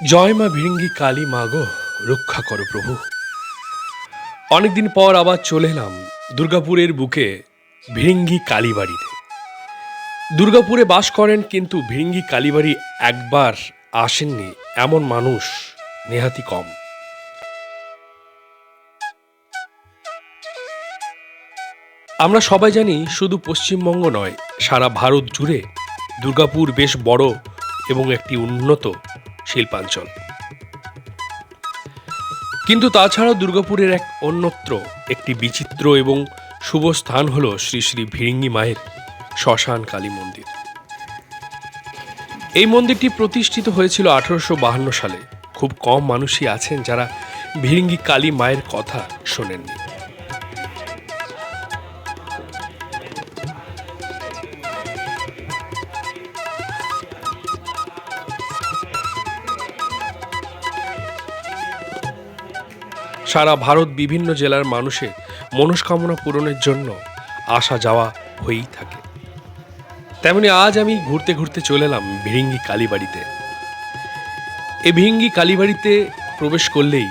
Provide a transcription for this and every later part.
জয় মা ভিড়ঙ্গি কালী মাগো, রক্ষা করো প্রভু। অনেকদিন পর আবার চলে এলাম দুর্গাপুরের বুকে ভিড়ঙ্গি কালীবাড়িতে। দুর্গাপুরে বাস করেন কিন্তু ভিড়ঙ্গি কালীবাড়ি একবার আসেননি এমন মানুষ নেহাতি কম। আমরা সবাই জানি শুধু পশ্চিমবঙ্গ নয়, সারা ভারত জুড়ে দুর্গাপুর বেশ বড় এবং একটি উন্নত শিল্পাঞ্চল। কিন্তু তাছাড়াও দুর্গাপুরের এক অন্যত্র একটি বিচিত্র এবং শুভ স্থান হল শ্রী শ্রী ভিড়িঙ্গি মায়ের শ্মশান কালী মন্দির। এই মন্দিরটি প্রতিষ্ঠিত হয়েছিল আঠারোশো বাহান্ন সালে। খুব কম মানুষই আছেন যারা ভিড়িঙ্গি কালী মায়ের কথা শোনেননি। সারা ভারত বিভিন্ন জেলার মানুষের মনস্কামনা পূরণের জন্য আসা যাওয়া হয়েই থাকে। তেমনি আজ আমি ঘুরতে ঘুরতে চলে এলাম ভিড়িঙ্গি কালীবাড়িতে। এ ভিঙ্গি কালীবাড়িতে প্রবেশ করলেই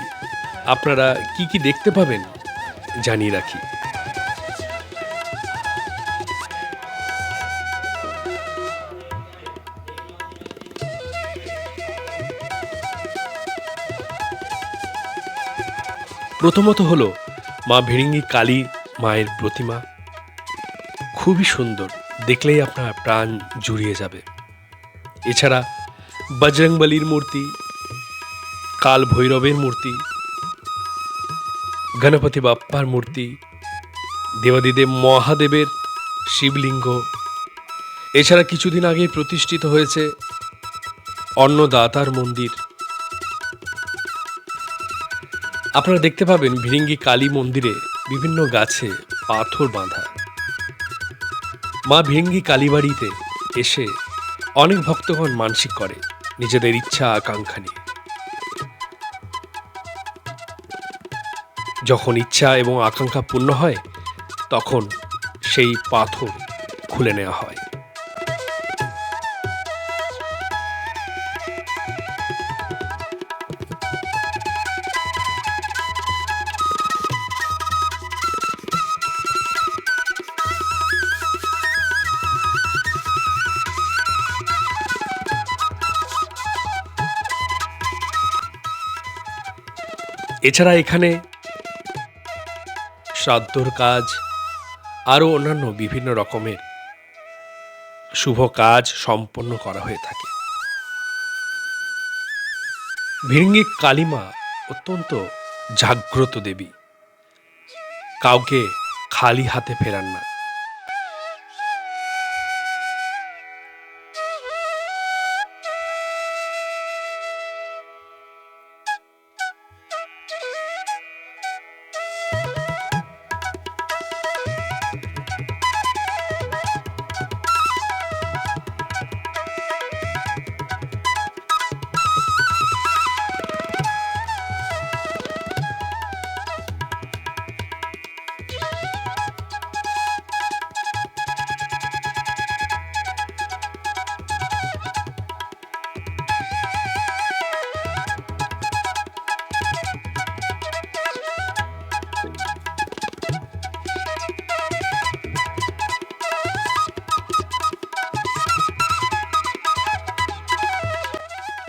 আপনারা কি কি দেখতে পাবেন জানিয়ে রাখি। প্রথমত হলো মা ভিড়িঙ্গি কালী মায়ের প্রতিমা। খুবই সুন্দর, দেখলেই আপনার প্রাণ জুড়িয়ে যাবে। এছাড়া বজরংবলির মূর্তি কাল ভৈরবের মূর্তি, গণপতি বাপ্পার মূর্তি, দেবাদিদেব মহাদেবের শিবলিঙ্গ। এছাড়া কিছুদিন আগে প্রতিষ্ঠিত হয়েছে অন্নদাতার মন্দির। আপনারা দেখতে পাবেন ভিরিঙ্গি কালী মন্দিরে বিভিন্ন গাছে পাথর বাঁধা। মা ভিরিঙ্গি কালীবাড়িতে এসে অনেক ভক্তগণ মানসিক করে, নিজেদের ইচ্ছা আকাঙ্ক্ষা নিয়ে। যখন ইচ্ছা এবং আকাঙ্ক্ষা পূর্ণ হয়, তখন সেই পাথর খুলে নেওয়া হয়। এছাড়া এখানে শ্রাদ্ধর কাজ, আরও অন্যান্য বিভিন্ন রকমের শুভ কাজ সম্পন্ন করা হয়ে থাকে। ভিঙ্গি কালিমা অত্যন্ত জাগ্রত দেবী। কাউকে খালি হাতে ফেরান না।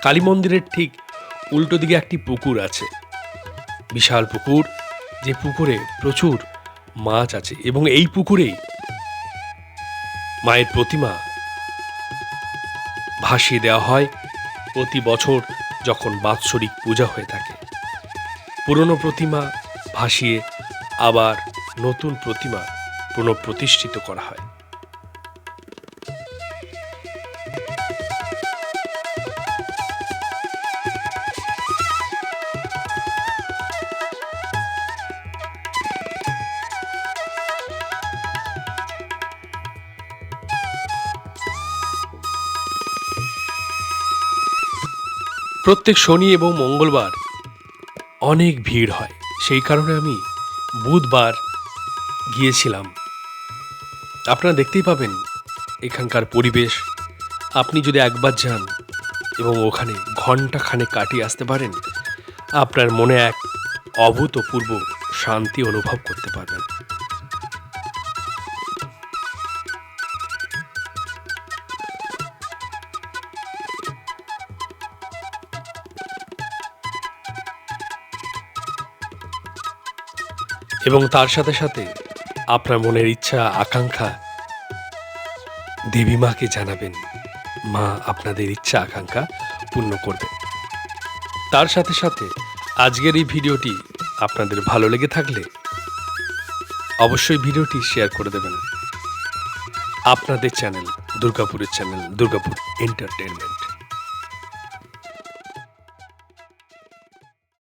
কালী মন্দিরের ঠিক উল্টো দিকে একটি পুকুর আছে। বিশাল পুকুর, যে পুকুরে প্রচুর মাছ আছে এবং এই পুকুরেই মায়ের প্রতিমা ভাসিয়ে দেওয়া হয় প্রতি বছর যখন বাৎসরিক পূজা হয়ে থাকে। পুরনো প্রতিমা ভাসিয়ে আবার নতুন প্রতিমা পুনঃপ্রতিষ্ঠিত করা হয়। প্রত্যেক শনি এবং মঙ্গলবার অনেক ভিড় হয়। সেই কারণে আমি বুধবার গিয়েছিলাম। আপনারা দেখতেই পাবেন এখানকার পরিবেশ। আপনি যদি একবার যান এবং ওখানে ঘণ্টা খানে কাটিয়ে আসতে পারেন, আপনার মনে এক অভূতপূর্ব শান্তি অনুভব করতে পারবেন। এবং তার সাথে সাথে আপনার মনের ইচ্ছা, আকাঙ্ক্ষা দেবী মাকে জানাবেন। মা আপনাদের ইচ্ছা, আকাঙ্ক্ষা পূর্ণ করবে তার সাথে সাথে আজকের এই ভিডিওটি আপনাদের ভালো লেগে থাকলে অবশ্যই ভিডিওটি শেয়ার করে দেবেন। আপনাদের চ্যানেল দুর্গাপুরের চ্যানেল দুর্গাপুর এন্টারটেনমেন্ট